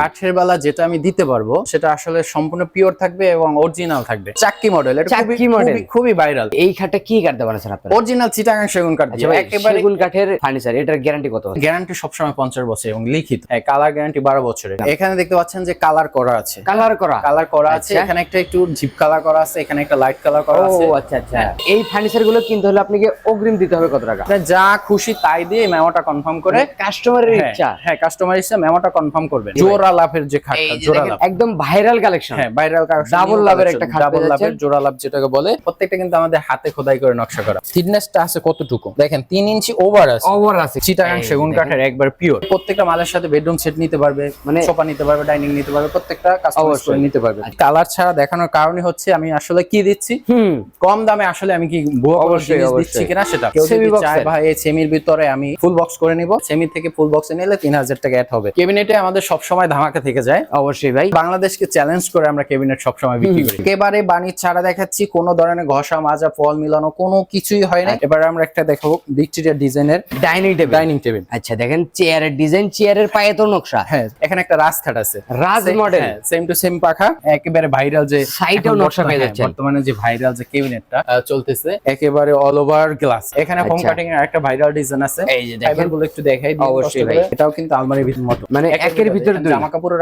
কাঠের বেলা যেটা আমি দিতে পারব সেটা আসলে সম্পূর্ণ পিওর থাকবে এবং অরিজিনাল থাকবে। চাক্কি মডেল এটা চাক্কি model। খুবই- ভাইরাল এই খাটটা কি কাটতে বানাচ্ছেন আপনারা? অরিজিনাল চিটাগাং সেগুন কাঠ আচ্ছা একেবারে সেগুন কাঠের ফার্নিচার এটার গ্যারান্টি কত গ্যারান্টি সবসময় পঞ্চাশ বছর এবং লিখিত। কালার গ্যারান্টি বারো বছরের। এখানে দেখতে পাচ্ছেন যে কালার করা আছে। কালার করা? কালার করা আছে। আচ্ছা। এখানে একটা একটু জিপ কালার করা আছে এখানে একটা লাইট কালার করা আছে। ও আচ্ছা আচ্ছা। এই ফার্নিচারগুলো কিনতে হলে আপনাকে অগ্রিম দিতে হবে কত টাকা? আপনি যা খুশি তাই দিয়ে মেমোটা কনফার্ম করে কাস্টমারের হ্যাঁ, ইচ্ছা। হ্যাঁ কাস্টমার ইচ্ছা মেমোটা কনফার্ম করবেন। জোড়া লাভের যে খাটটা জোড়া লাভ। একদম ভাইরাল কালেকশন হ্যাঁ ভাইরাল Double লাভের একটা খাট ডাবল লাভের জোড়া লাভ যেটাকে বলে প্রত্যেকটা কিন্তু আমাদের হাতে খোদাই করে নকশা করা। থিকনেসটা আছে কতটুকু? দেখেন তিন ইঞ্চি ওভার আছে। ওভার আছে। চিটাগাং সেগুন কাঠের একবার পিওর প্রত্যেকটা মালের সাথে বেডরুম সেট নিতে পারবে মানে সোফা নিতে পারবে ডাইনিং নিতে পারবে প্রত্যেকটা কাস্টমাইজ করে নিতে পারবে। কালার ছাড়া দেখানোর কারণে হচ্ছে আমি আসলে কি দিচ্ছি? কম দামে আসলে আমি কি অবশ্যই। দিচ্ছি কিনা সেটা? কেউ যদি চায় ভাই এই সেমির ভিতরে আমি ফুল বক্স করে নিব সেমি থেকে ফুল বক্সে নিলে তিন হাজার টাকা অ্যাড হবে। কেবিনেটে আমাদের সবসময় ধামাকা থেকে যায়। অবশ্যই ভাই। বাংলাদেশকে চ্যালেঞ্জ করে আমরা কেবিনেট সবসময় বিক্রি করি। একেবারে বাণিজ্য ছাড়া দেখাচ্ছি কোনো ধরনের ঘষা মাজা ফল মিলানো কোনো কিছুই হয় না এবার আমরা একটা দেখাবো ভিক্টোরিয়া ডিজাইনের ডাইনিং টেবিল ডাইনিং টেবিল আচ্ছা দেখেন চেয়ারের ডিজাইন চেয়ারের পায়ে তো নকশা। হ্যাঁ এখানে একটা রাজখাট আছে। রাজ মডেল সেম টু সেম পাখা। একেবারে ভাইরাল যে সাইডেও নকশা পেয়ে যাচ্ছেন। বর্তমানে যে ভাইরাল যে কেবিনেটটা চলতেছে একেবারে অল ওভার গ্লাস এখানে হোম আচ্ছা। কাটিং এর একটা ভাইরাল ডিজাইন আছে। এই যে দেখেন। গুলো একটু দেখাই অবশ্যই ভাই। এটাও কিন্তু আলমারির ভিতর মতো। মানে একের ভিতরে দুই।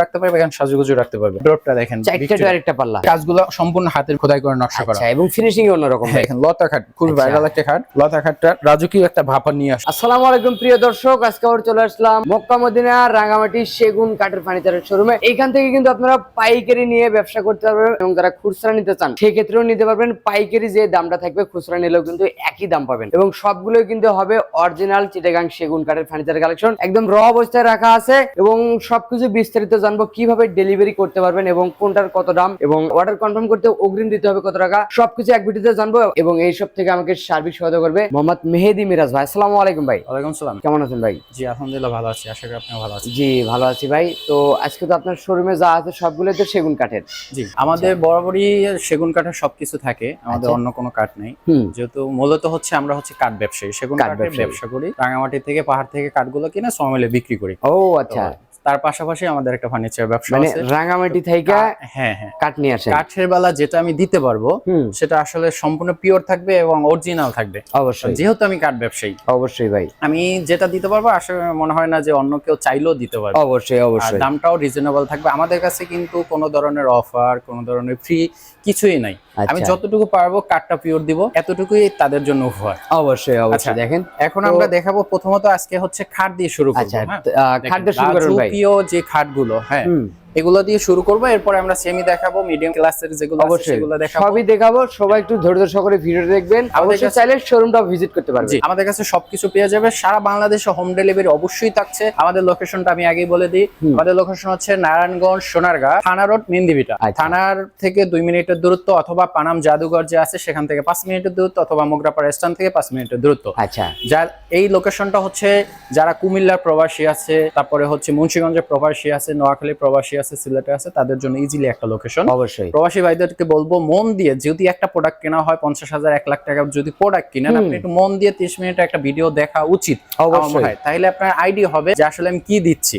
রাখতে পারবে এখানে সাজুগুজু রাখতে পারবে। ডোরটা দেখেন চারটা। ডাইরেক্টটা পাল্লা। কাজগুলো সম্পূর্ণ হাতের খোদাই করে নকশা করা। আচ্ছা এবং ফিনিশিং অন্যরকম এখানে লতা খাট খুবই আচ্ছা। ভাইরাল একটা খাট। লতা খাটটা রাজকীয় একটা ভাপা নিয়ে আসে আসসালামু আলাইকুম প্রিয় দর্শক। আজকে চলে আসলাম মক্কা মদিনা রাঙামাটি সেগুন কাঠের ফার্নিচারের শোরুমে। এইখান থেকে কিন্তু আপনারা পাইকারি নিয়ে ব্যবসা করতে পারবেন এবং যারা খুচরা নিতে চান সেক্ষেত্রেও নিতে পারবেন। পাইকারি যে দামটা থাকবে খুচরা নিলেও কিন্তু একই দাম পাবেন। এবং সবগুলোই কিন্তু হবে অরিজিনাল চিটাগাং সেগুন কাঠের ফার্নিচার কালেকশন একদম র অবস্থায় রাখা আছে এবং সবকিছু বিস্তারিত জানব কীভাবে ডেলিভারি করতে পারবেন এবং কোনটার কত দাম এবং অর্ডার কনফার্ম করতে অগ্রিম দিতে হবে কত টাকা সবকিছু এক ভিডিওতে জানব এবং এই সব থেকে আমাকে সার্বিক সহায়তা করবে মোহাম্মদ মেহেদি মিরাজ ভাই। আসসালামু আলাইকুম ভাই। ওয়ালাইকুম সালাম। কেমন আছেন ভাই? জি আলহামদুলিল্লাহ ভালো আছি। আশা করি আপনিও ভালো আছেন। জি ভালো আছি ভাই। তো আজকে তো আপনার শোরুমে যা আছে সবগুলো তো সেগুন কাঠের। জি আমাদের বরাবরই সেগুন কাঠের সবকিছু থাকে। আমাদের আচ্ছা। অন্য কোনো কাঠ নেই। হুম। যেহেতু মূলত হচ্ছে আমরা হচ্ছে কাঠ ব্যবসায়ী। সেগুন কাঠের ব্যবসা করি। রাঙামাটি থেকে পাহাড় থেকে কাঠগুলো কিনে সমাইলে বিক্রি করি। ও আচ্ছা। তার পাশাপাশি আমাদের একটা ফার্নিচার ব্যবসা মানে রাঙামাটি থেকে হ্যাঁ হ্যাঁ। কাঠ নিয়ে আসেন। কাঠের বেলা যেটা আমি দিতে পারব সেটা আসলে সম্পূর্ণ পিওর থাকবে এবং অরিজিনাল থাকবে। অবশ্যই। যেহেতু আমি কাঠ ব্যবসায়ী অবশ্যই ভাই। আমি যেটা দিতে পারব আসলে মনে হয় না যে অন্য কেউ চাইলেও দিতে পারবে। অবশ্যই অবশ্যই। দামটাও রিজনেবল থাকবে। আমাদের কাছে কিন্তু কোনো ধরনের অফার কোনো ধরনের ফ্রি কিছুই নাই। আমি আচ্ছা। যতটুকু পারব কাঠটা পিওর দিব এতটুকুই তাদের জন্য উপহার। অবশ্যই অবশ্যই। আচ্ছা, দেখেন এখন আমরা দেখাবো প্রথমত আজকে হচ্ছে খাট দিয়ে শুরু করব আচ্ছা দিয়ে আহ, শুরু করব ভাই। যে খাটগুলো হ্যাঁ এগুলো দিয়ে শুরু করব এরপরে আমরা সেমি দেখাবো মিডিয়াম ক্লাসের যেগুলো আছে সেগুলো দেখাবো। সবই দেখাবো সবাই একটু ধৈর্য সহকারে ভিডিও দেখবেন। অবশ্যই চাইলে শোরুমটা ভিজিট করতে পারবেন। আমাদের কাছে সবকিছু পেয়ে যাবে। সারা বাংলাদেশে হোম ডেলিভারি অবশ্যই থাকছে। আমাদের লোকেশনটা আমি আগেই বলে দিই। আমাদের লোকেশন হচ্ছে নারায়ণগঞ্জ সোনারগাঁ থানা রোড মেন্দিবিটা আচ্ছা। থানার থেকে দুই মিনিটের দূরত্ব অথবা পানাম জাদুঘর যে আছে সেখান থেকে পাঁচ মিনিটের দূরত্ব অথবা মোগরাপাড়া স্থান থেকে পাঁচ মিনিটের দূরত্ব। আচ্ছা। যার এই লোকেশনটা হচ্ছে যারা কুমিল্লার প্রবাসী আছে তারপরে হচ্ছে মুন্সিগঞ্জের প্রবাসী আছে নোয়াখালীর প্রবাসী আছে সিলেটে আছে তাদের জন্য ইজিলি একটা লোকেশন অবশ্যই। প্রবাসী ভাইদেরকে বলব মন দিয়ে যদি একটা প্রোডাক্ট কেনা হয় পঞ্চাশ হাজার এক লাখ টাকা যদি প্রোডাক্ট কিনেন আপনি একটু মন দিয়ে তিরিশ মিনিট একটা ভিডিও দেখা উচিত অবশ্যই। তাহলে আপনার আইডিয়া হবে যে আসলে আমি কি দিচ্ছি।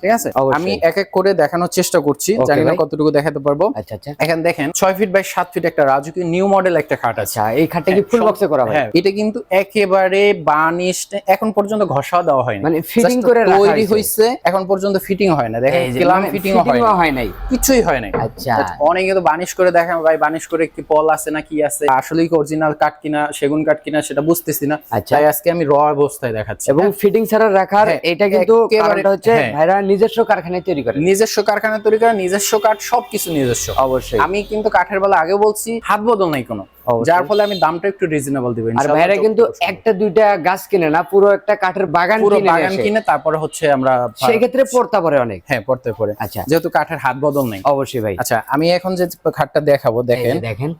ঠিক আছে? আমি এক এক করে দেখানোর চেষ্টা করছি। জানি না কতটুকু দেখাতে পারব। আচ্ছা আচ্ছা। এখানে দেখেন ছয় ফিট বাই সাত ফিট একটা রাজকীয় নিউ মডেল একটা খাট আছে। আচ্ছা এই খাটটা কি ফুল সব- বক্সে করা ভাই হ্যাঁ এটা কিন্তু একেবারে বানিশ এখন পর্যন্ত ঘষাও দেওয়া হয়নি। মানে ফিটিং করে তৈরি হয়েছে। এখন পর্যন্ত ফিটিং হয় না। দেখেন ফিটিং fitting হয় নাই। কিছুই হয় নাই। আচ্ছা। অনেকে তো বানিশ করে দেখেন ভাই বানিশ করে কি পল আছে না কি আছে? আসলে কি অরিজিনাল কাঠ কিনা সেগুন কাঠ কিনা সেটা বুঝতেছি না। আচ্ছা। তাই আজকে আমি র অবস্থায় দেখাচ্ছি। এবং ফিটিং ছাড়া রাখার হ্যাঁ, এটা কিন্তু কারণটা হচ্ছে হ্যাঁ। ভাইরা নিজস্ব কারখানায় তৈরি করে। নিজস্ব তৈরি করা নিজস্ব কাঠ সবকিছু নিজস্ব। অবশ্যই। আমি কিন্তু কাঠের বেলা আগে বলছি হাত বদল নাই কোনো। যার ফলে আমি দামটা একটু রিজনেবল দিব আর ভাইরা কিন্তু একটা দুইটা গাছ কিনে না পুরো একটা কাঠের বাগান পুরো বাগান কিনে তারপরে হচ্ছে আমরা সেক্ষেত্রে পড়তা পড়ে অনেক। হ্যাঁ পড়তে পড়ে। আচ্ছা। যেহেতু কাঠের হাত বদল নাই। অবশ্যই ভাই। আচ্ছা আমি এখন যে খাটটা দেখাবো দেখেন। দেখেন।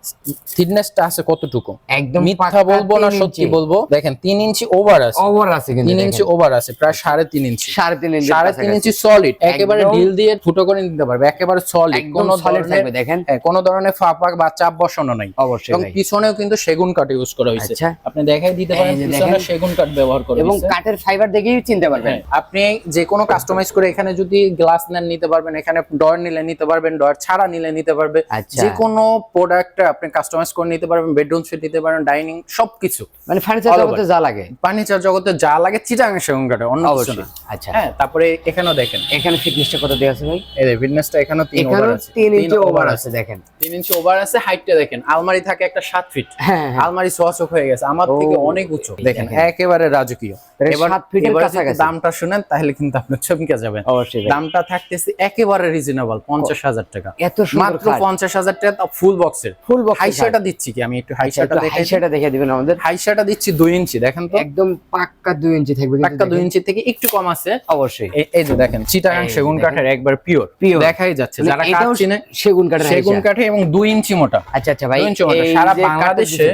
থিকনেসটা আছে কতটুকু? একদম মিথ্যা বলব না সত্যি বলব। দেখেন তিন ইঞ্চি ওভার আছে। ওভার আছে কিন্তু তিন ইঞ্চি ওভার আছে প্রায় সাড়ে তিন ইঞ্চি। সাড়ে তিন ইঞ্চি সাড়ে তিন ইঞ্চি সলিড একেবারে ঢিল দিয়ে ফুটো করে নিতে পারবে একেবারে সলিড কোনো সলিড থাকবে দেখেন। হ্যাঁ, কোনো ধরনের ফাঁপাক বা চাপ বসানো নাই। অবশ্যই পিছনেও কিন্তু সেগুন কাঠ ইউজ করা হয়েছে। আচ্ছা। আপনি দেখাই দিতে পারেন পিছনে সেগুন কাঠ ব্যবহার করা এবং কাঠের ফাইবার দেখেই চিনতে পারবেন। হ্যাঁ, আপনি যে কোনো কাস্টমাইজ করে এখানে যদি গ্লাস নেন নিতে পারবেন এখানে ডয়ার নিলে নিতে পারবেন ডয়ার ছাড়া নিলে নিতে পারবে। যে কোনো প্রোডাক্ট আপনি কাস্টমাইজ করে নিতে পারবেন বেডরুম সুইট নিতে পারবেন ডাইনিং সবকিছু। মানে ফার্নিচার জগতে যা লাগে। ফার্নিচার জগতে যা লাগে চিটাং সেগুন কাঠে অন্য কিছু না। আচ্ছা। হ্যাঁ তারপরে এখানেও দেখেন। এখানে ফিটনেসটা কত দেওয়া আছে ভাই? এই ফিটনেসটা এখানেও তিন ওভার আছে। তিন ইঞ্চি ওভার আছে। দেখেন। তিন ইঞ্চি ওভার আছে হাইটটা দেখেন। আলমারি থাকে একটা সাত ফিট হ্যাঁ হ্যাঁ। আলমারি সোয়াচক হয়ে গেছে আমার থেকে অনেক উঁচু। দেখেন। একেবারে রাজকীয়। এবার সাত ফিটের কাছাকাছি। দামটা শুনেন তাহলে কিন্তু আপনি চমকে যাবেন। অবশ্যই দামটা থাকতেছে একেবারে রিজনেবল পঞ্চাশ হাজার টাকা। এত মাত্র খাট। পঞ্চাশ হাজার টাকা ফুল বক্সের ফুল বক্স হাইশাটা দিচ্ছি কি? আমি একটু হাইশাটা দেখে হাইশাটা দিবেন আমাদের। হাইশাটা দিচ্ছি দুই ইঞ্চি দেখেন তো। একদম পাক্কা দুই ইঞ্চি থাকবে একটা দুই ইঞ্চি থেকে একটু কম আছে। অবশ্যই। এই যে দেখেন চিটাগাং সেগুন কাঠের একবার পিওর Pure। দেখাই যাচ্ছে মানে যারা কাঠ চিনে সেগুন কাঠের সেগুন কাঠে এবং দুই ইঞ্চি মোটা। আচ্ছা আচ্ছা ভাই দুই ইঞ্চি মোটা। সারা বাংলাদেশে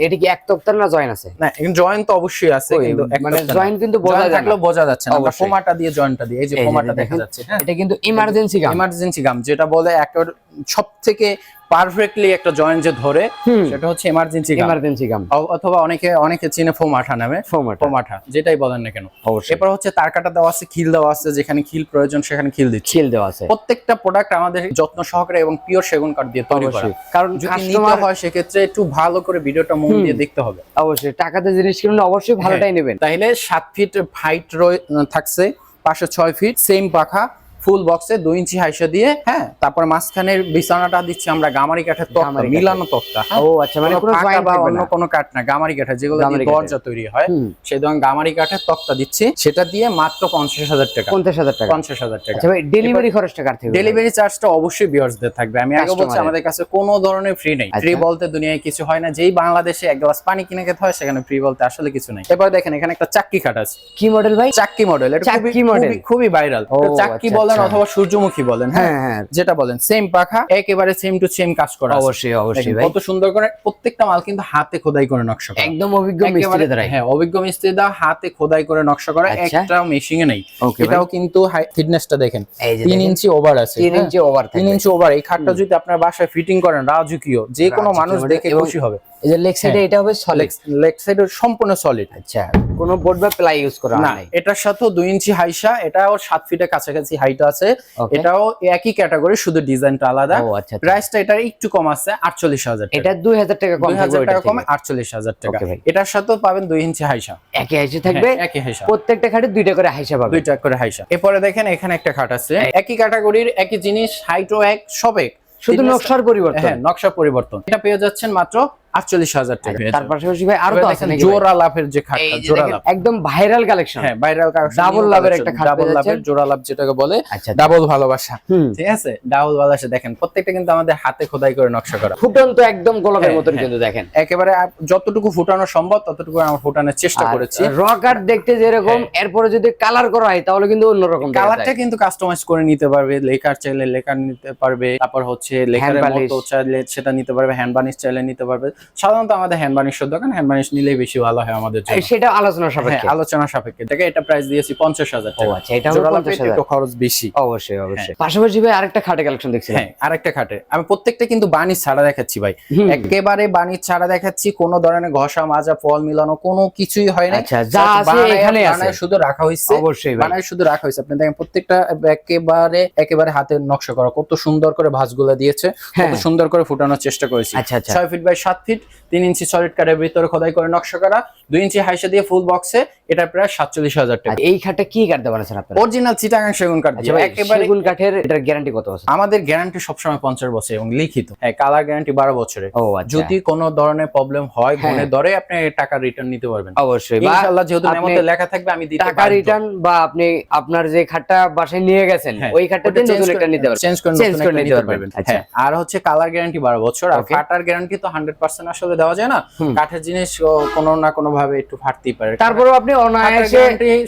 এটা কি এক তক্তার না জয়েন আছে? না জয়েন তো অবশ্যই আছে কিন্তু মানে জয়েন কিন্তু বোঝা থাকলেও বোঝা যাচ্ছে না আমরা। ফোমাটা দিয়ে জয়েনটা দিয়ে এই যে ফোমাটা দেখা যাচ্ছে হ্যাঁ। এটা কিন্তু ইমার্জেন্সি গাম ইমার্জেন্সি গাম যেটা বলে একটা সব থেকে পারফেক্টলি একটা জয়েন্ট যে ধরে। সেটা হচ্ছে ইমার্জেন্সি গাম ইমার্জেন্সি গাম অথবা অনেকে অনেকে চিনে ফোমাঠা নামে। ফোমাটা ফোমাঠা যেটাই বলেন না কেন। অবশ্যই। এরপর হচ্ছে তার কাটা দেওয়া আছে খিল দেওয়া আছে যেখানে খিল প্রয়োজন সেখানে খিল দিচ্ছি। খিল দেওয়া আছে। প্রত্যেকটা প্রোডাক্ট আমাদের যত্ন সহকারে এবং পিওর সেগুন কাঠ দিয়ে তৈরি করা। কারণ যদি নিতে হয় সেক্ষেত্রে একটু ভালো করে ভিডিওটা মন দিয়ে দেখতে হবে। অবশ্যই। টাকাতে জিনিস কিনলে অবশ্যই ভালোটাই নেবেন। তাহলে সাত ফিট হাইট থাকছে পাশে ছয় ফিট সেম পাখা ফুল বক্সে দুই ইঞ্চি হাইসা দিয়ে হ্যাঁ তারপর মাঝখানের বিছানাটা দিচ্ছি আমরা গামারি কাঠের তক্তা মিলানো তক্তা হ্যাঁ? ও আচ্ছা মানে কোনো পাকা বা অন্য কোনো কাঠ না গামারি কাঠের যেগুলো দিয়ে দরজা তৈরি হয় সেই ধরনের গামারি কাঠের তক্তা দিচ্ছি সেটা দিয়ে মাত্র পঞ্চাশ হাজার টাকা। পঞ্চাশ হাজার টাকা। পঞ্চাশ হাজার টাকা। আচ্ছা ভাই ডেলিভারি খরচটা কার থেকে ডেলিভারি চার্জটা অবশ্যই বিয়ার্সদের থাকবে। আমি আগে বলছি আমাদের কাছে কোনো ধরনের ফ্রি নেই। ফ্রি আচ্ছা। বলতে দুনিয়ায় কিছু হয় না। যেই বাংলাদেশে এক গ্লাস পানি কিনে খেতে হয় সেখানে ফ্রি বলতে আসলে কিছু নাই। এবার দেখেন এখানে একটা চাক্কি খাট আছে। কি মডেল ভাই? চাক্কি মডেল এটা খুবই চাক্কি? খুবই- ভাইরাল চাক্কি আচ্ছা, বলেন আচ্ছা। অথবা সূর্যমুখী বলেন হ্যাঁ? হ্যাঁ হ্যাঁ। যেটা বলেন সেম পাখা একেবারে সেম টু সেম কাজ করা অবশ্যই অবশ্যই ভাই। কত সুন্দর করে প্রত্যেকটা মাল কিন্তু হাতে খোদাই করে নকশা করা। একদম অভিজ্ঞ মিস্ত্রি দ্বারাই। হ্যাঁ অভিজ্ঞ মিস্ত্রি দা হাতে খোদাই করে নকশা করা আচ্ছা। একটাও মেশিনে নেই। এটাও কিন্তু ফিটনেসটা দেখেন। এই যে তিন ইঞ্চি ওভার আছে তিন হ্যাঁ? ইঞ্চি ওভার তিন ইঞ্চি ওভার এই খাটটা যদি আপনার বাসায় ফিটিং করেন রাজকীয় যে কোনো মানুষ মানে দেখে খুশি হবে। এই যে লেগ সাইডে এটা হবে সলিড লেগ সাইড সম্পূর্ণ সলিড আচ্ছা। কোনো বোর্ড বা প্লাই ইউজ করা না এটার সাথেও দুই ইঞ্চি হাইসা এটাও সাত ফিটের কাছাকাছি হাইট আছে। এটাও একই ক্যাটাগরি শুধু ডিজাইনটা আলাদা। ও আচ্ছা আচ্ছা। প্রাইসটা এটার একটু কম আছে আটচল্লিশ হাজার এটা দুই হাজার টাকা কম টাকা কমে আটচল্লিশ হাজার টাকা। এটার সাথেও পাবেন দুই ইঞ্চি হাইসা একই হাইসে থাকবে? হ্যাঁ, একই হাইসা প্রত্যেকটা খাটে দুইটা করে হাইসা পাবে দুইটা করে হাইসা এরপরে দেখেন এখানে একটা খাট আছে। একই ক্যাটাগরির একই জিনিস হাইটও এক সব এক শুধু নকশার পরিবর্তন। হ্যাঁ নকশা পরিবর্তন। এটা পেয়ে যাচ্ছেন মাত্র আটচল্লিশ হাজার টাকা। তার পাশাপাশি ভাই আরও তো আছে জোড়া লাভের যে খাটটা জোড়া লাভ। একদম ভাইরাল কালেকশন। হ্যাঁ ভাইরাল Double লাভের একটা খাট ডাবল লাভের জোড়া লাভ যেটাকে বলে আচ্ছা ডাবল ভালোবাসা। ঠিক আছে? ডাবল ভালোবাসা দেখেন প্রত্যেকটা কিন্তু আমাদের হাতে খোদাই করে নকশা করা। ফুটন্ত একদম গোলাপের হ্যাঁ, মতন হ্যাঁ। কিন্তু দেখেন। একেবারে যতটুকু ফুটানো সম্ভব ততটুকু আমরা ফুটানোর চেষ্টা করেছি। রক আর্ট দেখতে যেরকম হ্যাঁ। এরপরে যদি কালার করা হয় তাহলে কিন্তু অন্যরকম কালারটা কিন্তু কাস্টমাইজ করে নিতে পারবে লেকার চাইলে লেকার নিতে পারবে তারপর হচ্ছে লেকারের মতো চাইলে সেটা নিতে পারবে হ্যান্ড বানিশ চাইলে নিতে পারবে। সাধারণত আমাদের হ্যান্ড বানিশের দোকান হ্যান্ড বানিশ নিলেই বেশি ভালো হয় আমাদের জন্য। সেটা আলোচনা হ্যাঁ সাপেক্ষে। আলোচনা সাপেক্ষে। দেখে এটা প্রাইস দিয়েছি পঞ্চাশ হাজার ও টাকা আচ্ছা এটা হলো জোড়া লাভে 50,000 একটু খরচ বেশি। অবশ্যই অবশ্যই। পাশাপাশি ভাই আরেকটা খাটে কালেকশন দেখছিলাম। হ্যাঁ আরেকটা খাটে। আমি প্রত্যেকটা কিন্তু বানিশ ছাড়া দেখাচ্ছি ভাই। একেবারে বানিশ ছাড়া দেখাচ্ছি কোনো ধরনের ঘষা মাজা ফল মিলানো কোনো কিছুই হয় না আচ্ছা, যা আছে এখানে আছে। শুধু রাখা হয়েছে। অবশ্যই ভাই। বানায় শুধু রাখা হয়েছে। আপনি দেখেন প্রত্যেকটা একেবারে একেবারে হাতের নকশা করা। কত সুন্দর করে ভাঁজগুলা দিয়েছে। কত হ্যাঁ। সুন্দর করে ফুটানোর চেষ্টা করেছি। আচ্ছা আচ্ছা। ছয় ফিট বাই সাত ফিট তিন ইঞ্চি সলিড কাঠের ভিতরে খোদাই করে নকশা করা। দুই ইঞ্চি হাইসা দিয়ে ফুল বক্সে এটা প্রায় সাতচল্লিশ হাজার টাকা। এই খাটটা কি কাটতে বানাচ্ছেন আপনারা? অরিজিনাল চিটাগাং সেগুন কাঠ আচ্ছা দিয়ে। ভাই একেবারে সেগুন কাঠের এটার গ্যারান্টি কত আছে? আমাদের গ্যারান্টি সবসময় পঞ্চাশ বছর এবং লিখিত। হ্যাঁ কালার গ্যারান্টি বারো বছরে আচ্ছা। যদি কোনো ধরনের প্রবলেম হয় হ্যাঁ। ধরে আপনি টাকা রিটার্ন নিতে পারবেন। অবশ্যই ইনশাআল্লাহ যেহেতু মেমোতে লেখা থাকবে আমি দিতে টাকা রিটার্ন বা আপনি আপনার যে খাটটা বাসায় নিয়ে গেছেন হ্যাঁ, ওই খাটটাতে নতুন একটা নিতে পারবেন। চেঞ্জ করে Change করে নিতে নিতে পারবেন। পারবেন। আচ্ছা। হ্যাঁ আর হচ্ছে কালার গ্যারান্টি বারো বছর আর Okay. গ্যারান্টি তো হান্ড্রেড পার্সেন্ট আসলে দেওয়া যায় না। কাঠের জিনিস কোনো না কোনো ভাবে একটু ফাটতেই পারে। তারপরেও আপনি অনায়াসে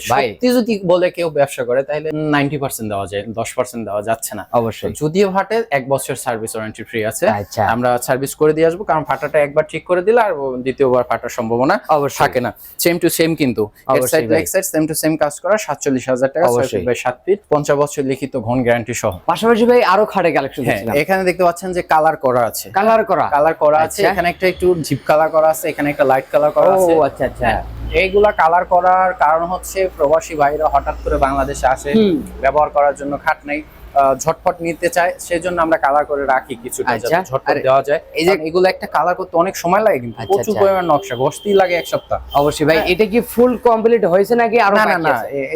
সত্যি যদি বলে কেউ ব্যবসা করে তাহলে নাইনটি পার্সেন্ট দেওয়া যায় দশ পার্সেন্ট দেওয়া যাচ্ছে না। অবশ্যই। যদিও ফাটে এক বছর সার্ভিস ওয়ারেন্টি ফ্রি আছে। আচ্ছা। আমরা সার্ভিস করে দিয়ে আসব কারণ ফাটাটা একবার ঠিক করে দিলে আর দ্বিতীয়বার ফাটার সম্ভাবনা অবশ্যই। থাকে না। সেম টু সেম কিন্তু। সাইড ভাই। Leg side same to same কাজ করা সাতচল্লিশ হাজার টাকা ছয় অবশ্যই। বাই সাত ফিট পঞ্চাশ বছর লিখিত ঘন গ্যারান্টি সহ। পাশাপাশি ভাই আরও খাটে কালেকশন হ্যাঁ এখানে দেখতে পাচ্ছেন যে কালার করা আছে। কালার করা। কালার করা আছে আচ্ছা। এখানে একটা একটু জিপ কালার করা আছে এখানে একটা লাইট কালার করা আছে। আচ্ছা আচ্ছা এইগুলা কালার করার কারণ হচ্ছে প্রবাসী ভাইরা হঠাৎ করে বাংলাদেশে আসে ব্যবহার করার জন্য খাট নেই ঝটপট নিতে চায় সেজন্য আমরা কালার করে রাখি কিছুটা আচ্ছা, যাতে ঝটপট দেওয়া যায়। এই যে- এগুলো একটা কালার করতে অনেক সময় লাগে কিন্তু আচ্ছা, প্রচুর আচ্ছা। পরিমাণ নকশা ঘষতেই লাগে এক সপ্তাহ। অবশ্যই ভাই এটা কি ফুল কমপ্লিট হয়েছে নাকি আরও না না না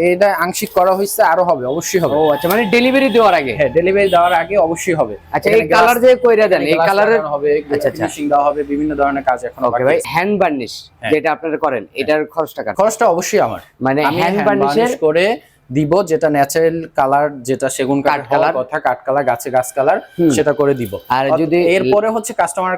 এটা আংশিক করা হয়েছে আরও হবে অবশ্যই হবে। ও আচ্ছা মানে ডেলিভারি দেওয়ার আগে? হ্যাঁ ডেলিভারি দেওয়ার আগে অবশ্যই হবে। আচ্ছা এই কালার যে কইরা দেন এই কালারের হবে আচ্ছা। ফিনিশিং দেওয়া হবে বিভিন্ন ধরনের কাজ এখন ওকে ভাই হ্যান্ড বার্নিশ হ্যাঁ। যেটা আপনারা করেন এটার খরচ টাকা খরচটা অবশ্যই আমার। মানে হ্যান্ড বার্নিশের করে দিব যেটা ন্যাচারাল কালার যেটা সেগুন কাঠ কালার কথা কাঠ কালার গাছে গাছ কালার সেটা করে দিব। আর যদি এরপরে হচ্ছে কাস্টমার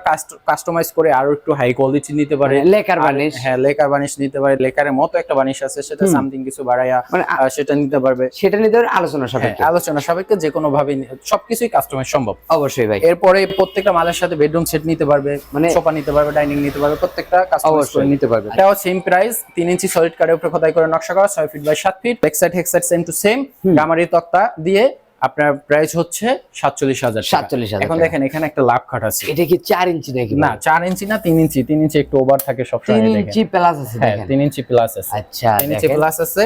কাস্টমাইজ করে আরও একটু হাই কোয়ালিটি নিতে পারে। লেকার আর- বার্নিশ হ্যাঁ লেকার বানিশ নিতে পারে। লেকারের মতো একটা বানিশ আছে সেটা সামথিং কিছু বাড়াইয়া মানে সেটা নিতে পারবে। সেটা নিতে আলোচনা হ্যাঁ, সাপেক্ষে আলোচনা সাপেক্ষে যে কোনো ভাবে সবকিছুই কাস্টমাইজ সম্ভব। অবশ্যই ভাই। এরপরে প্রত্যেকটা মালের সাথে বেডরুম সেট নিতে পারবে মানে সোফা নিতে পারবে ডাইনিং নিতে পারবে প্রত্যেকটা কাস্টমাইজ অবশ্যই। করে নিতে পারবে। এটাও সেম প্রাইস তিন ইঞ্চি সলিড কার্ডের উপরে খোদাই করে নকশা করা ছয় ফিট বাই সাত feet back side head side same to same গামারি তক্তা দিয়ে আপনার প্রাইস হচ্ছে সাতচল্লিশ হাজার সাতচল্লিশ 47,000 এখন দেখেন এখানে একটা লাভ খাট আছে। এটা কি চার ইঞ্চি দেখি না চার ইঞ্চি না তিন ইঞ্চি। তিন ইঞ্চি একটু ওভার থাকে সবসময় তিন ইঞ্চি প্লাস আছে হ্যাঁ তিন ইঞ্চি প্লাস আছে। আচ্ছা তিন ইঞ্চি প্লাস আছে।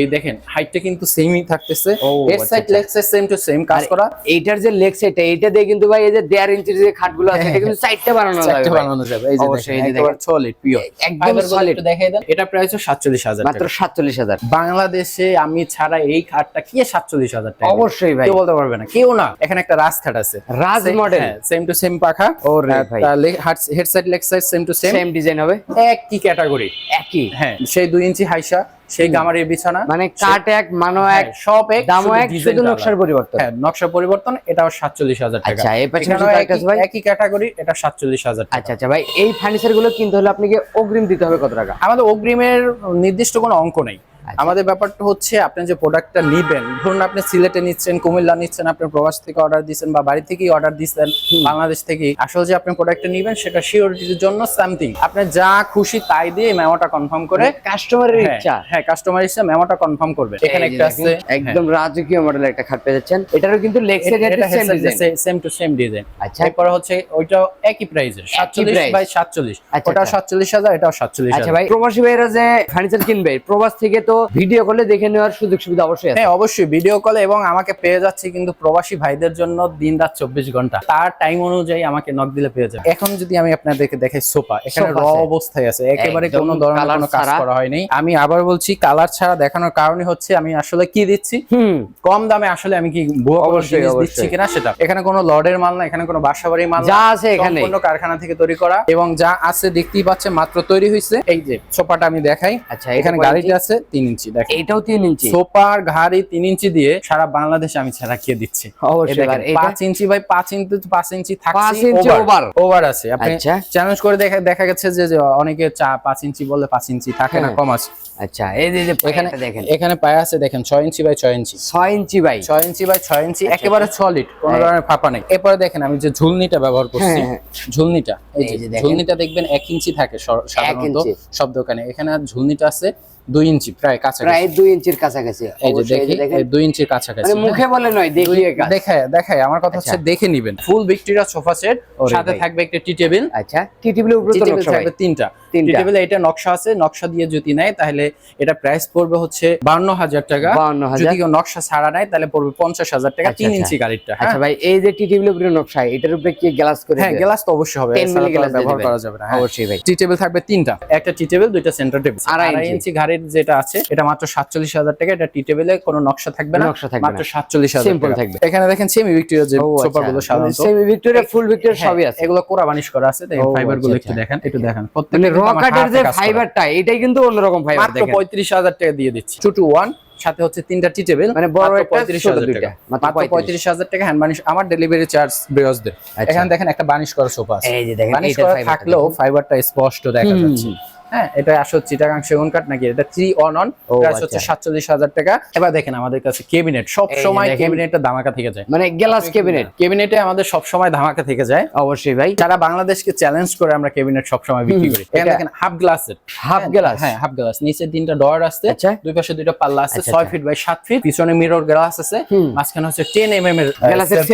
এই দেখেন হাইটটা কিন্তু সেমই থাকতেছে। আচ্ছা, side. Leg side same to same কাজ করা। এইটার যে লেগ সেট এইটা দিয়ে কিন্তু ভাই এই যে দেড় ইঞ্চির যে খাটগুলো আছে এটা কিন্তু সাইডটা বানানো যাবে ভাই। বানানো যাবে এই যে অবশ্যই, দেখেন যে একেবারে একদম Fiber গুলো solid। একটু দেখাই দেন। এটা প্রাইস সাতচল্লিশ হাজার মাত্র সাতচল্লিশ হাজার। বাংলাদেশে আমি ছাড়া এই খাটটা কি সাতচল্লিশ হাজার টাকা অবশ্যই ভাই। কেউ বলতে পারবে না কেউ না। এখানে একটা রাজ খাট আছে। রাজ মডেল সেম টু সেম পাখা। ওরে ভাই। Head side leg side same to same same design হবে। একই ক্যাটাগরি একই। হ্যাঁ সেই দুই ইঞ্চি হাইসা। সেই গামারির বিছানা মানে কাঠ এক মানো হ্যাঁ, এক সব এক দামও এক শুধু নকশার পরিবর্তন। হ্যাঁ নকশা পরিবর্তন এটাও সাতচল্লিশ হাজার টাকা। আচ্ছা, এই পাশে ভাই? একই ক্যাটাগরি এটা সাতচল্লিশ হাজার টাকা। আচ্ছা আচ্ছা ভাই এই ফার্নিচারগুলো কিনতে হলে আপনাকে অগ্রিম দিতে হবে কত টাকা? আমাদের অগ্রিমের নির্দিষ্ট কোনো অঙ্ক নেই। আমাদের ব্যাপারটা হচ্ছে আপনি যে প্রোডাক্টটা নিবেন ধরুন আপনি সিলেটে নিচ্ছেন কুমিল্লা নিচ্ছেন আপনি প্রবাস থেকে অর্ডার দিচ্ছেন বা বাড়ি থেকেই অর্ডার দিচ্ছেন বাংলাদেশ থেকে আসলে যে আপনি প্রোডাক্টটা নিবেন সেটা সিওরিটির জন্য সামথিং আপনি যা খুশি তাই দিয়ে মেমোটা কনফার্ম করে কাস্টমারের হ্যাঁ, ইচ্ছা। হ্যাঁ কাস্টমার এসে মেমোটা কনফার্ম করবে। এখানে একটা আছে হ্যাঁ। একদম রাজকীয় মডেল একটা খাট পেয়ে যাচ্ছেন। এটারও কিন্তু এটা same design same to same design আচ্ছা। এরপরে হচ্ছে ওইটাও একই সাতচল্লিশ price। বাই সাতচল্লিশ। আচ্ছা, ওটাও আচ্ছা। সাতচল্লিশ হাজার এটাও সাতচল্লিশ আচ্ছা ভাই প্রবাসী ভাইরা যে ফার্নিচার কিনবে প্রবাস থেকে তো ভিডিও করলে দেখে নেওয়ার সুযোগ সুবিধা অবশ্যই আছে। হ্যাঁ অবশ্যই ভিডিও কলে এবং আমাকে পেয়ে যাচ্ছে কিন্তু প্রবাসী ভাইদের জন্য দিন রাত চব্বিশ ঘণ্টা। তার টাইম অনুযায়ী আমাকে নক দিলে পেয়ে যাবে। এখন যদি আমি আপনাদেরকে দেখাই সোফা এখানে র অবস্থায় আছে। একেবারে কোনো ধরনের কোনো কাজ করা হয়নি। আমি আবার বলছি কালার ছাড়া দেখানোর কারণে হচ্ছে আমি আসলে কি দিচ্ছি? হুম। কম দামে আসলে আমি কি অবশ্যই। দিচ্ছি কিনা সেটা। এখানে কোনো লর্ডের মাল না এখানে কোনো বাসাবাড়ির মাল যা আছে এখানে। কোনো কারখানা থেকে তৈরি করা এবং যা আছে দেখতেই পাচ্ছে মাত্র তৈরি হয়েছে এই যে সোফাটা আমি দেখাই। আচ্ছা এখানে গাড়িটা আছে তিন ইঞ্চি দেখেন। এইটাও তিন ইঞ্চি? ঘাড়ি তিন ইঞ্চি দিয়ে সারা বাংলাদেশে আমি দিচ্ছি। পাঁচ ইঞ্চি বাই পাঁচ ইঞ্চি পাঁচ ইঞ্চি থাকছে ওভার আছে। আপনি আচ্ছা। চ্যালেঞ্জ করে দেখা দেখা গেছে যে অনেকে চা পাঁচ ইঞ্চি বললে পাঁচ ইঞ্চি থাকে না হ্যাঁ। কম আছে। আচ্ছা এই যে যে এখানে এখানে দেখেন। এখানে পায়ে আছে দেখেন ছয় ইঞ্চি বাই ছয় ইঞ্চি। ছয় ইঞ্চি ভাই ছয় ইঞ্চি বাই ছয় ইঞ্চি একেবারে সলিড কোনো হ্যাঁ। ধরনের ফাঁপা নেই। এরপরে দেখেন আমি যে ঝুলনিটা ব্যবহার করছি হ্যাঁ, ঝুলনিটা এই যে যে ঝুলনিটা দেখবেন এক ইঞ্চি থাকে সাধারণত। সব দোকানে। এখানে ঝুলনিটা আছে দুই ইঞ্চি প্রায় কাছাকাছি। প্রায় দুই ইঞ্চির কাছাকাছি। এই যে দেখি দেখেন। দুই ইঞ্চির কাছাকাছি মানে মুখে বলে নয় দেখিয়ে দেখায় দেখায় আমার কথা হচ্ছে আচ্ছা। দেখে নিবেন। ফুল ভিক্টোরিয়া সোফা সেট সাথে থাকবে একটা টি টেবিল। আচ্ছা টি টেবিলের উপরে তো টেবিল থাকবে তিনটা। টেবিলে এটা নকশা আছে নকশা দিয়ে যদি নেয় তাহলে এটা প্রাইস পড়বে হচ্ছে বান্ন হাজার টাকা 52,000 যদি নকশা ছাড়া নেয় তাহলে পড়বে পঞ্চাশ হাজার টাকা আচ্ছা, তিন আচ্ছা। ইঞ্চি গাড়িটা হ্যাঁ আচ্ছা ভাই এই যে টি টেবিলের উপরে নকশা এটার উপরে কি গ্লাস করে হ্যাঁ গ্লাস তো অবশ্যই হবে 10 এছাড়া মিলি তো আর glass দিয়ে ব্যবহার করা যাবে না হ্যাঁ। অবশ্যই ভাই টি টেবিল থাকবে তিনটা একটা টি টেবিল দুইটা সেন্টার টেবিল আড়াই ইঞ্চি। ঘাড়ির যেটা আছে এটা মাত্র সাতচল্লিশ হাজার টাকা এটা টি টেবিলে কোনো নকশা থাকবে না নকশা থাকবে মাত্র। সাতচল্লিশ হাজার টাকা। থাকবে। এখানে দেখেন সেমি ভিক্টোরিয়া যে সোফা গুলো সাধারণত সেমি ভিক্টোরিয়া ফুল ভিক্টোরিয়া সবই আছে এগুলো কোরা বানিশ করা আছে দেখেন ফাইবারগুলো আচ্ছা, একটু আচ্ছা। দেখেন একটু দেখেন মানে প্রত্যেকটা র কিন্তু আমার কাঠের হাতে যে ফাইবারটা এটাই কিন্তু অন্যরকম ফাইবার দেখেন। পঁয়ত্রিশ হাজার টাকা দিয়ে দিচ্ছি। টু টু ওয়ান সাথে হচ্ছে তিনটা টি টেবিল মানে বড় একটা, পঁয়ত্রিশ ছোট হাজার দুইটা। টাকা। মাত্র মাত্র 35 পঁয়ত্রিশ হাজার টাকা হ্যান্ড বানিশ আমার ডেলিভারি চার্জ ব্রিয়সদের। এখানে দেখেন একটা বানিশ করা সোফা আছে। এই যে দেখেন ফাইবারটা থাকলেও ফাইবারটা স্পষ্ট দেখা যাচ্ছে। হ্যাঁ এটা আসলে চিটাগাং সেগুন কাঠ নাকি? এটা থ্রি অন অন প্রাইস হচ্ছে। সাতচল্লিশ হাজার টাকা। এবার দেখেন আমাদের কাছে কেবিনেট সব সময় কেবিনেটটা ধামাকা থেকে যায়। মানে গ্লাস ক্যাবিনেট কেবিনেটে আমাদের সব সময় ধামাকা থেকে যায়। অবশ্যই ভাই। যারা বাংলাদেশকে চ্যালেঞ্জ করে আমরা কেবিনেট সব সময় বিক্রি করি। এখানে দেখেন হাফ গ্লাসের হাফ গ্লাস হ্যাঁ হাফ গ্লাস নিচে তিনটা ডয়ার আছে আচ্ছা। দুই পাশে দুইটা পাল্লা আছে আচ্ছা, ছয়। ফিট বাই সাত ফিট পিছনে মিরর গ্লাস আছে। মাঝখানে হচ্ছে টেন এম এম এর গ্লাসের।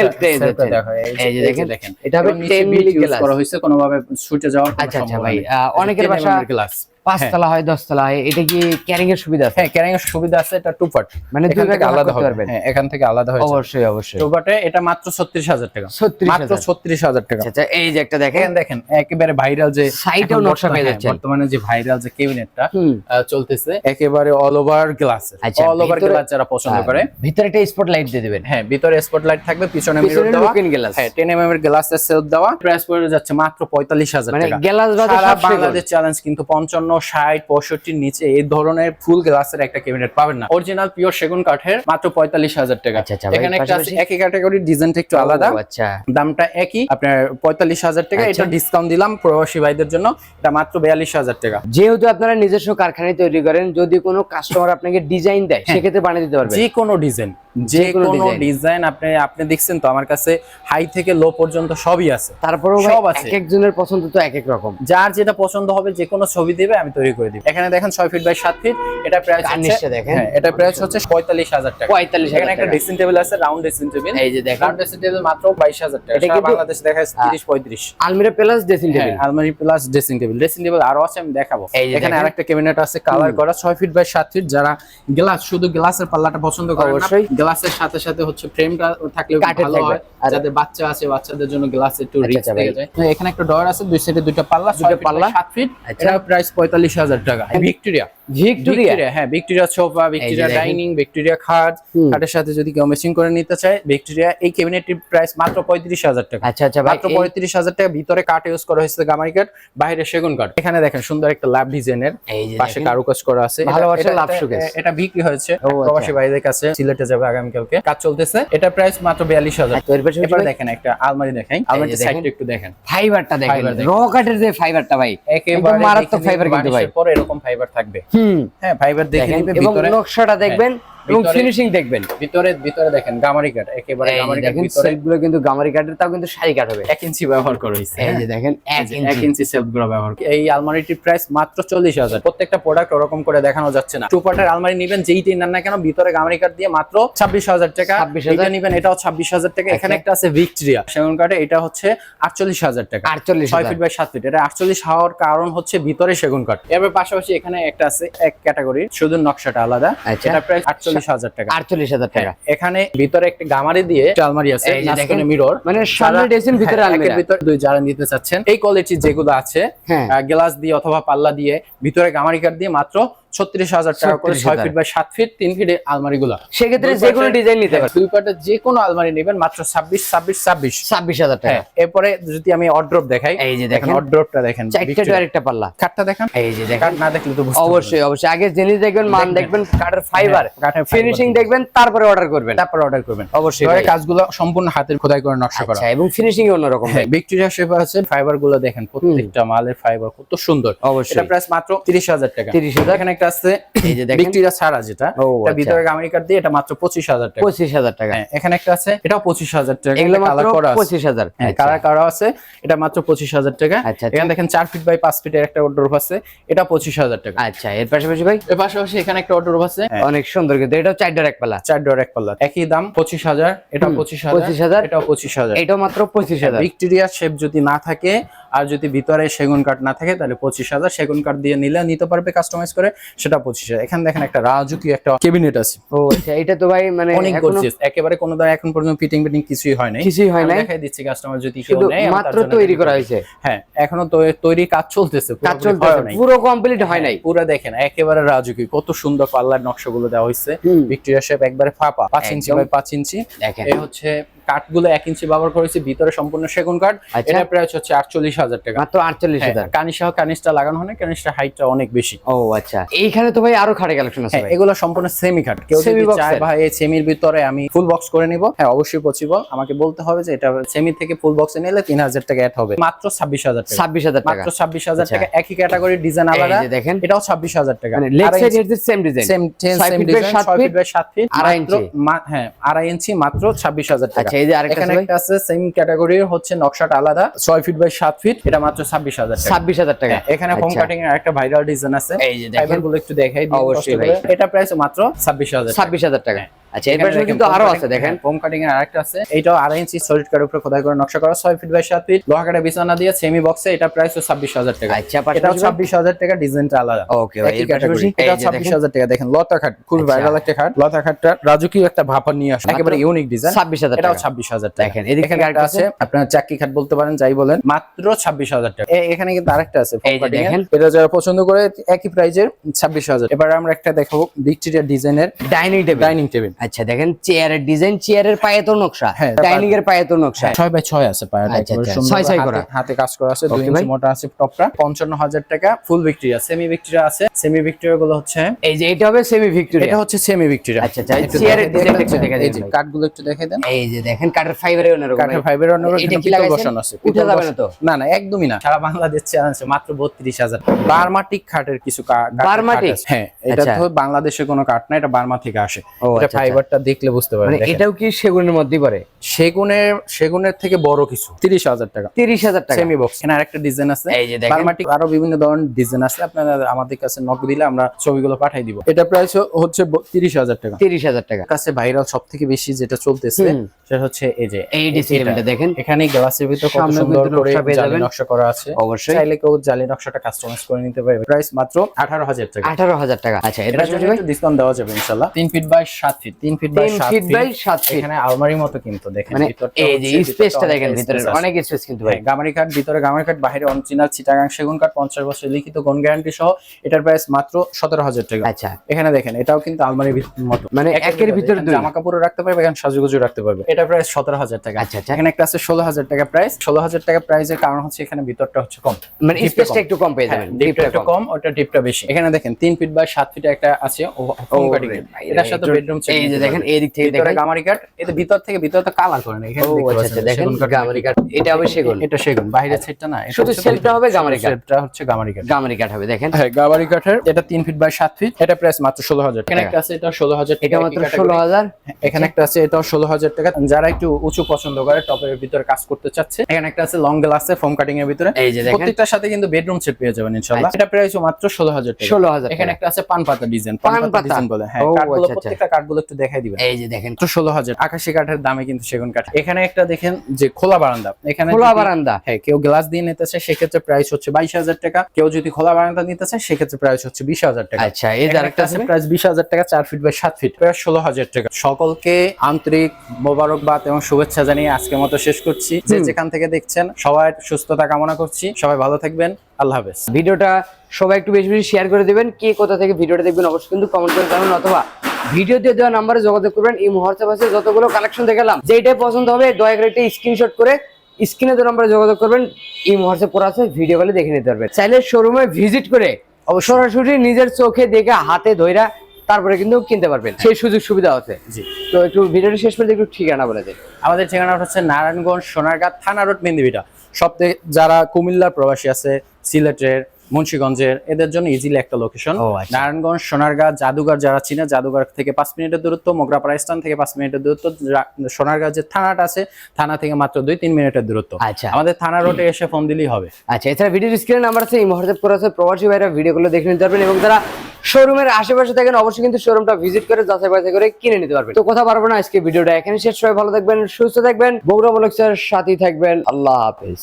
দেখো, এই যে- দেখেন, দেখেন। এটা হবে এবং 10 মিলি গ্লাস। করা হয়েছে কোনোভাবে ছুটে যাওয়ার আচ্ছা, আচ্ছা ভাই, অনেকের এই যে 10 বাসা- mm গ্লাস পাঁচতলা হয় দশতলা হয় এটা কি ক্যারিং এর সুবিধা আছে? হ্যাঁ ক্যারিং এর সুবিধা আছে এটা টু পার্ট মানে দুই থেকে আলাদা হবে। হ্যাঁ এখান থেকে আলাদা হয়েছে। অবশ্যই অবশ্যই। টু পার্টে এটা মাত্র 36000 টাকা। 36,000 মাত্র 36000 টাকা। আচ্ছা আচ্ছা এই যে একটা দেখেন। দেখেন একেবারে ভাইরাল যে সাইটেও নকশা পেয়ে হ্যাঁ, যাচ্ছেন। বর্তমানে যে ভাইরাল যে কেবিনেটটা হুম। চলতেছে একেবারে অল ওভার গ্লাস আচ্ছা, অল ওভার গ্লাস যারা পছন্দ করে। ভিতরে একটা স্পট লাইট দিয়ে দিবেন। হ্যাঁ ভিতরে স্পটলাইট থাকবে পিছনে মিরর দেওয়া। গ্লাস হ্যাঁ 10 এমএম এর গ্লাসের সেলফ দেওয়া। প্রাইস পড়ে যাচ্ছে মাত্র 45000 মানে টাকা। গ্লাস বাদে সব বাংলাদেশ চ্যালেঞ্জ কিন্তু 55 60 65 নিচে এই ধরনের ফুল গ্লাসের একটা ক্যাবিনেট পাবেন না। অরিজিনাল পিওর সেগুন কাঠের মাত্র 45000 টাকা। আচ্ছা, আচ্ছা, এখানে একটা আছে একই ক্যাটাগরি ডিজাইনটা একটু আলাদা। আচ্ছা। দামটা একই আপনার 45000 টাকা। আচ্ছা। এটা ডিসকাউন্ট দিলাম প্রবাসী ভাইদের জন্য। এটা মাত্র 42000 টাকা। যেহেতু আপনারা নিজস্ব কারখানায় তৈরি করেন যদি কোনো কাস্টমার আপনাকে ডিজাইন দেয় সেক্ষেত্রে বানিয়ে দিতে পারবেন। যে কোনো ডিজাইন যে কোনো ডিজাইন আপনি আপনি দেখছেন তো আমার কাছে হাই থেকে লো পর্যন্ত সবই আছে। তারপরেও সব আছে। এক একজনের পছন্দ তো এক এক রকম। যার যেটা পছন্দ হবে যে কোনো ছবি দিবে আমি তৈরি করে দিব। এখানে দেখেন ছয় ফিট বাই সাত ফিট এটা প্রাইস কার্নিশটা দেখেন। হ্যাঁ এটা প্রাইস হচ্ছে পঁয়তাল্লিশ হাজার টাকা। 45,000 এখানে একটা। ড্রেসিং টেবিল আছে রাউন্ড ড্রেসিং টেবিল এই যে দেখেন। রাউন্ড ড্রেসিং টেবিল মাত্র বাইশ হাজার টাকা। এটা বাংলাদেশ দেখা যাচ্ছে তিরিশ পঁয়ত্রিশ। আলমিরা প্লাস ড্রেসিং টেবিল আলমারি plus dressing table dressing table আরও আছে আমি দেখাবো। এখানে আরেকটা ক্যাবিনেট আছে কালার করা ছয় ফিট বাই সাত ফিট যারা গ্লাস শুধু গ্লাসের পাল্লাটা পছন্দ করে অবশ্যই। গ্লাসের সাথে সাথে হচ্ছে ফ্রেমটা থাকলে ভালো হয় যাদের বাচ্চা আছে বাচ্চাদের জন্য গ্লাস একটু আচ্ছা, রিচ আচ্ছা, থেকে যায়। তো এখানে একটা ডয়ার আছে দুই সাইডে দুইটা পাল্লা দুইটা পাল্লা। পাল্লা। সাত ফিট। আচ্ছা। এটা প্রাইস পঁয়তাল্লিশ হাজার টাকা। ভিক্টোরিয়া। ভিক্টোরিয়া? হ্যাঁ Victoria sofa Victoria dining Victoria খাট। খাটের সাথে যদি কেউ মেশিং করে নিতে চায় ভিক্টোরিয়া এই ক্যাবিনেটটির প্রাইস মাত্র পঁয়ত্রিশ হাজার টাকা। আচ্ছা আচ্ছা মাত্র পঁয়ত্রিশ হাজার টাকা। ভিতরে কাঠ ইউজ করা হয়েছে গামারি কাঠ বাইরে সেগুন কাঠ। এখানে দেখেন সুন্দর একটা লাভ ডিজাইনের পাশে কারুকাজ করা আছে। লাভ এটা- শোকেস। এটা বিক্রি হয়েছে। প্রবাসী ভাইদের কাছে। সিলেটে যাবে আগামীকালকে। কাজ চলতেছে। এটা প্রাইস মাত্র বিয়াল্লিশ হাজার। ভাই- দেখেন একটা আলমারি দেখেন। সাইডটা একটু দেখেন। ফাইবারটা দেখেন। র কাঠের যে ফাইবারটা ভাই একেবারে মারাত্মক ফাইবার কিন্তু ভাই। পরে এরকম ফাইবার থাকবে। হুম। হ্যাঁ ফাইবার দেখে দেখেন নিবে ভিতরে। নকশাটা দেখবেন এবং ফিনিশিং দেখবেন। ভিতরে ভিতরে দেখেন গামারি কাঠ একেবারে গামারি ভিতরে। সেলফগুলো কিন্তু গামারি কাঠের তাও কিন্তু শাড়ি কাঠ হবে। এক ইঞ্চি ব্যবহার করা হয়েছে। এই যে দেখেন এক এই যে এক ইঞ্চি ব্যবহার। এই আলমারিটির প্রাইস মাত্র চল্লিশ হাজার। প্রত্যেকটা প্রোডাক্ট ওরকম করে দেখানো যাচ্ছে না। টু পার্টের আলমারি নিবেন নেন না কেন ভিতরে গামারি কাঠ দিয়ে মাত্র ছাব্বিশ হাজার টাকা। 26,000 এটা নিবেন এটাও ছাব্বিশ হাজার টাকা। এখানে আচ্ছা। একটা আছে ভিক্টোরিয়া সেগুন কাঠে এটা হচ্ছে আটচল্লিশ হাজার টাকা। আটচল্লিশ ছয় ফিট বাই সাত ফিট এটা আটচল্লিশ হওয়ার কারণ হচ্ছে ভিতরে সেগুন কাঠ এবার পাশাপাশি এখানে একটা আছে এক ক্যাটাগরি শুধু নকশাটা আলাদা। আচ্ছা। এটা প্রাইস আটচল্লিশ হাজার টাকা। আটচল্লিশ হাজার টাকা। হ্যাঁ, এখানে ভিতরে একটা গামারি দিয়ে আলমারি আছে মিরর মানে সামনে ড্রেসিং ভিতরে আলমিরা। ভিতরে দুই যারা নিতে চাচ্ছেন। এই কোয়ালিটির যেগুলো আছে হ্যাঁ। গ্লাস দিয়ে অথবা পাল্লা দিয়ে ভিতরে গামারি কাঠ দিয়ে মাত্র ছত্রিশ হাজার টাকা করে ছয় ফিট বাই সাত ফিট তিন ফিট আলমারি গুলো সেক্ষেত্রে যে কোনো ডিজাইন নিতে পারবেন দুই পাটের যে কোনো আলমারি নেবেন মাত্র ছাব্বিশ ছাব্বিশ ছাব্বিশ। ছাব্বিশ হাজার টাকা। হ্যাঁ এরপরে যদি আমি অড্রপ দেখাই এই যে দেখেন অড্রপটা দেখেন চারটা একটা পাল্লা। কাঠটা দেখেন। এই যে দেখেন। না দেখলে তো। অবশ্যই অবশ্যই। আগে জিনিস দেখবেন মান দেখবেন। কাঠের ফাইবার হ্যাঁ, কাঠের ফিনিশিং দেখবেন। তারপরে অর্ডার করবেন। তারপর অর্ডার করবেন। অবশ্যই। কাজগুলো সম্পূর্ণ হাতের খোদাই করে নকশা করা। আচ্ছা এবং ফিনিশিং অন্যরকম। হ্যাঁ ভিক্টোরিয়া শেফা আছে ফাইবারগুলো দেখেন প্রত্যেকটা মালের ফাইবার কত সুন্দর। অবশ্যই। প্রাইস মাত্র তিরিশ হাজার টাকা। 30,000 এখানে একটা আছে এই যে দেখেন। ভিক্টোরিয়া ছাড়া যেটা এটা আচ্ছা। ভিতরে আমেরিকার দিয়ে এটা মাত্র পঁচিশ হাজার টাকা। পঁচিশ হাজার টাকা। হ্যাঁ এখানে একটা আছে এটাও পঁচিশ হাজার টাকা এগুলো মাত্র কালার করা আছে। পঁচিশ হাজার। হ্যাঁ কালার করা আছে এটা মাত্র পঁচিশ হাজার টাকা। আচ্ছা, আচ্ছা। এখানে দেখেন চার ফিট বাই পাঁচ ফিটের একটা ওয়ার্ডরোব আছে এটা পঁচিশ হাজার টাকা। আচ্ছা এর পাশাপাশি ভাই? এর পাশাপাশি এখানে একটা ওয়ার্ডরোব আছে। হ্যাঁ, অনেক সুন্দর কিন্তু এটাও চার ডোর এক পাল্লা। চার ডোর এক পাল্লা একই দাম পঁচিশ হাজার এটা হুম, পঁচিশ 25,000 হাজার। এটাও পঁচিশ হাজার। এটাও মাত্র পঁচিশ হাজার। ভিক্টোরিয়া শেপ যদি না থাকে আর যদি ভিতরে সেগুন কাঠ না থাকে তাহলে পঁচিশ হাজার। সেগুন কাঠ দিয়ে নিলে নিতে পারবে কাস্টমাইজ করে সেটা পঁচিশ হাজার। এখানে দেখেন একটা রাজুকি একটা কেবিনেট আছে। ও আচ্ছা এটা তো ভাই মানে অনেক গর্জিয়াস একেবারে কোনো দাম এখন পর্যন্ত ফিটিং ফিটিং কিছুই হয় নাই। কিছুই হয় নাই। দেখাই দিচ্ছি কাস্টমার যদি কেউ নেয় মাত্র তৈরি করা হয়েছে। হ্যাঁ এখনও তো তৈরি কাজ চলতেছে কাজ চলতেছে। পুরো কমপ্লিট হয় নাই। পুরো দেখেন একেবারে রাজুকি কত সুন্দর পাল্লার নকশাগুলো দেওয়া হয়েছে। ভিক্টোরিয়া শেপ একবারে ফাঁপা পাঁচ ইঞ্চি বাই পাঁচ ইঞ্চি। দেখেন। এই হচ্ছে কাঠগুলো এক ইঞ্চি ব্যবহার করেছি ভিতরে সম্পূর্ণ সেগুন কাঠ। আচ্ছা। এটা প্রাইস হচ্ছে আটচল্লিশ হাজার টাকা। মাত্র আটচল্লিশ হ্যাঁ, হাজার সহ কানিসটা লাগানো হয় না কানিসটা হাইটটা অনেক বেশি। ও আচ্ছা। এইখানে তো ভাই আরও খাটে কালেকশন আছে হ্যাঁ এগুলো সম্পূর্ণ সেমি কাট কেউ যদি চায় ভাই এই সেমির ভিতরে আমি ফুল বক্স করে নিব। হ্যাঁ অবশ্যই পসিবল আমাকে বলতে হবে যে এটা সেমি থেকে ফুল বক্সে নিলে তিন হাজার টাকা অ্যাড হবে। মাত্র ছাব্বিশ হাজার ছাব্বিশ হাজার মাত্র ছাব্বিশ হাজার আচ্ছা। টাকা। একই ক্যাটাগরির ডিজাইন আলাদা। দেখেন। এটাও ছাব্বিশ হাজার টাকা। মানে leg side head same design same same design সাত ফিট বাই সাত ফিট আড়াই ইঞ্চি। হ্যাঁ আড়াই ইঞ্চি মাত্র ছাব্বিশ হাজার টাকা। আচ্ছা এই যে আরেকটা আছে সেম ক্যাটাগরির হচ্ছে নকশাটা আলাদা। ছয় ফিট বাই সাত ফিট এটা মাত্র ছাব্বিশ হাজার টাকা। ছাব্বিশ হাজার টাকা। হ্যাঁ, এখানে হোম। কাটিং এর একটা ভাইরাল ডিজাইন আছে। এই যে দেখেন। ফাইবারগুলো একটু দেখাই অবশ্যই। এটা প্রাইস মাত্র ছাব্বিশ হাজার ছাব্বিশ হাজার টাকা। আচ্ছা এর পাশে কিন্তু আরও আছে দেখেন। হোম কাটিং এর আরেকটা আছে। এটাও আড়াই ইঞ্চি সলিড কার্ডের উপরে খোদাই করে নকশা করা ছয় ফিট বাই সাত ফিট লোহা কাটা বিছানা দিয়ে সেমি বক্সে এটা প্রাইস ছাব্বিশ হাজার টাকা। আচ্ছা টাকা ডিজাইনটা আলাদা। ওকে ভাই এর পাশাপাশি category। এই ছাব্বিশ হাজার টাকা দেখেন লতা খাট আচ্ছা। ভাইরাল একটা খাট। লতা খাটটা রাজকীয় একটা ভাপা নিয়ে আসে একেবারে ইউনিক ডিজাইন ছাব্বিশ হাজার এটাও টাকা। দেখেন, এদিকে একটা আছে। আপনার খাট বলতে পারেন যাই বলেন মাত্র ছাব্বিশ হাজার টাকা। এখানে কিন্তু আরেকটা আছে এটা যারা পছন্দ করে একই প্রাইজের ছাব্বিশ হাজার এবার আমরা একটা দেখাবো ভিক্টোরিয়া ডিজাইনের ডাইনিং টেবিল ডাইনিং টেবিল আচ্ছা দেখেন চেয়ারের ডিজাইন চেয়ারের পায়ে তো নকশা হ্যাঁ, ডাইনিং এর পায়ে তো নকশা ছয় বাই ছয় আছে পায়াটা আচ্ছা, আচ্ছা, ছয় ছয় করা। হাতে কাজ করা আছে দুই ইঞ্চি মোটা আছে টপটা পঞ্চান্ন হাজার টাকা ফুল ভিক্টোরিয়া সেমি ভিক্টোরিয়া আছে সেমি ভিক্টোরিয়া গুলো হচ্ছে এই যে এটা হবে সেমি ভিক্টোরিয়া এটা হচ্ছে সেমি ভিক্টোরিয়া আচ্ছা, আচ্ছা, চেয়ারের টা একটু দেখা দিন ভাই। একটু দেখে দেন এই যে দেখেন কাঠের ফাইবারের অন্যরকম কাঠের ভাই। ফাইবার অন্য এটা কি লাগাইছেন? আছে উঠে যাবে না তো? না না একদমই না সারা বাংলাদেশ চ্যালেঞ্জ মাত্র বত্রিশ হাজার বার্মাটিক খাটের কিছু কা- কাঠের বার্মাটিক? হ্যাঁ এটা আচ্ছা। তো বাংলাদেশের কোনো কাঠ না এটা বার্মা থেকে আসে এটা। ফাইবারটা দেখলে বুঝতে মানে পারবেন দেখেন। এটাও কি সেগুনের মধ্যেই পড়ে? সেগুনের সেগুনের থেকে বড় কিছু। তিরিশ হাজার টাকা। তিরিশ হাজার টাকা। সেমি বক্স এখানে আরেকটা ডিজাইন আছে। এই যে দেখেন। বার্মাটিক আরও বিভিন্ন ধরনের ডিজাইন আছে। আপনারা আমাদের কাছে নক দিলে আমরা ছবিগুলো পাঠিয়ে দিব। এটা প্রাইস হচ্ছে তিরিশ হাজার টাকা। তিরিশ হাজার টাকা। কাছে ভাইরাল সব থেকে বেশি যেটা চলতেছে সেটা হচ্ছে এই যে এই এটা। ডিসপ্লেটা দেখেন। এখানে গ্লাসের ভিতর কত সুন্দর করে জালি নকশা করা আছে। অবশ্যই। চাইলে কেউ জালি নকশাটা কাস্টমাইজ করে নিতে পারবে। প্রাইস মাত্র আঠারো হাজার টাকা। আঠারো হাজার টাকা। আচ্ছা একটু ডিসকাউন্ট দেওয়া যাবে ইনশাল্লাহ তিন ফিট বাই সাত ফিট তিন ফিট বাই তিন সাত ফিট এখানে আলমারির মতো কিন্তু দেখেন মানে এই যে স্পেসটা দেখেন ভিতরে অনেক স্পেস কিন্তু ভাই। হ্যাঁ, গামারি কাঠ ভিতরে গামারি কাঠ বাইরে অরিজিনাল চিটাগাং সেগুন কাঠ পঞ্চাশ বছর লিখিত গন গ্যারান্টি সহ এটার প্রাইস মাত্র সতেরো হাজার টাকা। আচ্ছা। এখানে দেখেন এটাও কিন্তু আলমারির মতো। মানে একের ভিতরে দুই। জামা কাপড় রাখতে পারবে এখানে সাজুগুজু রাখতে পারবে। এটা প্রাইস সতেরো হাজার টাকা। আচ্ছা, আচ্ছা। এখানে একটা আছে ষোলো হাজার টাকা প্রাইস ষোলো হাজার টাকা প্রাইসের কারণ হচ্ছে এখানে ভিতরটা হচ্ছে কম। মানে স্পেসটা একটু কম পেয়ে হ্যাঁ, যাবেন। ডিপটা একটু কম। ওটা ডিপটা বেশি। এখানে দেখেন তিন ফিট বাই সাত ফিট একটা আছে হোম কাটিং এটার সাথে বেডরুম যে দেখেন এই দিক থেকে দেখেন। গামারি কাঠ এটা ভিতর থেকে ভিতরে তো কালার করে না এখানে ও দেখতে আচ্ছা পাচ্ছেন আচ্ছা দেখেন গামারি কাঠ। এটা হবে সেগুন। এটা সেগুন বাইরের সাইডটা না শুধু হবে গামারি। শেলফটা হচ্ছে গামারি কাঠ। গামারি কাঠ হবে দেখেন। হ্যাঁ কাঠের এটা তিন ফিট বাই সাত ফিট এটা প্রাইস মাত্র ষোলো হাজার এখানে একটা আছে এটা ষোলো হাজার এটা মাত্র ষোলো হাজার। এখানে একটা আছে এটাও ষোলো হাজার টাকা। যারা একটু উঁচু পছন্দ করে টপের ভিতরে কাজ করতে চাচ্ছে এখানে একটা আছে লং গ্লাস ফোম কাটিং এর ভিতরে। এই যে দেখেন। প্রত্যেকটার সাথে কিন্তু বেডরুম সেট পেয়ে যাবেন ইনশাল্লাহ আচ্ছা। এটা প্রাইস মাত্র ষোলো হাজার টাকা। ষোলো হাজার এখানে একটা আছে পান পাতা ডিজাইন পান পাতা? ডিজাইন বলে। হ্যাঁ কাঠগুলো। প্রত্যেকটা কাঠগুলো একটু দেখাই দিবেন। এই যে দেখেন মাত্র ষোলো হাজার। আকাশি কাঠের দামে কিন্তু সেগুন কাঠ। এখানে একটা দেখেন যে খোলা বারান্দা। এখানে খোলা বারান্দা। হ্যাঁ কেউ গ্লাস দিয়ে নিতে চায় সেক্ষেত্রে প্রাইস হচ্ছে বাইশ হাজার টাকা। কেউ যদি খোলা বারান্দা নিতে চায় সেক্ষেত্রে প্রাইস হচ্ছে বিশ হাজার টাকা। আচ্ছা এই আরেকটা আছে আছে প্রাইস বিশ হাজার টাকা চার ফিট বাই সাত ফিট প্রায় ষোলো হাজার টাকা। সকলকে আন্তরিক মোবারকবাদ এবং শুভেচ্ছা জানিয়ে আজকের মতো শেষ করছি। যে যেখান থেকে দেখছেন সবাই সুস্থতা কামনা করছি। সবাই ভালো থাকবেন। আল্লাহ হাফেজ। ভিডিওটা সবাই একটু বেশি বেশি শেয়ার করে দেবেন কে কোথা থেকে ভিডিওটা দেখবেন অবশ্যই কিন্তু কমেন্ট করে জানাবেন অথবা ভিডিও দিয়ে দেওয়া নাম্বারে যোগাযোগ করবেন এই হোয়াটসঅ্যাপ আছে যতগুলো কালেকশন দেখালাম যেটাই পছন্দ হবে দয়া করে একটা স্ক্রিনশট করে স্ক্রিনে দেওয়া নাম্বারে যোগাযোগ করবেন এই হোয়াটসঅ্যাপ করা আছে ভিডিও কলে দেখে নিতে পারবেন। চাইলে শোরুমে ভিজিট করে সরাসরি নিজের চোখে দেখে হাতে ধইরা তারপরে কিন্তু কিনতে পারবেন সেই সুযোগ সুবিধা আছে। জি। তো একটু ভিডিওটা শেষ করে একটু ঠিকানা বলে দেন। আমাদের ঠিকানা হচ্ছে নারায়ণগঞ্জ সোনারগাঁ থানা রোড মেন্দিবিটা সব থেকে যারা কুমিল্লার প্রবাসী আছে সিলেটের মুন্সিগঞ্জের এদের জন্য ইজিলি একটা লোকেশন আচ্ছা। নারায়ণগঞ্জ সোনারগাঁ জাদুঘর যারা চিনে জাদুঘর থেকে পাঁচ মিনিটের দূরত্ব মোগরাপাড়া স্থান থেকে পাঁচ মিনিটের দূরত্ব সোনারগাঁ যে থানাটা আছে থানা থেকে মাত্র দুই তিন মিনিটের দূরত্ব। আচ্ছা। আমাদের থানা রোডে এসে ফোন দিলেই হবে। আচ্ছা এছাড়া ভিডিওর স্ক্রিনে নাম্বার আছে এই হোয়াটসঅ্যাপ করা আছে প্রবাসী ভাইরা ভিডিওগুলো দেখে নিতে পারবেন এবং তারা শোরুমের আশেপাশে থাকেন অবশ্যই কিন্তু শোরুমটা ভিজিট করে যাচাই বাছাই করে কিনে নিতে পারবেন। তো কথা পারব না আজকে ভিডিওটা এখানে শেষ সবাই ভালো থাকবেন সুস্থ থাকবেন বগুড়া মলক্সার সাথী থাকবেন আল্লাহ হাফেজ।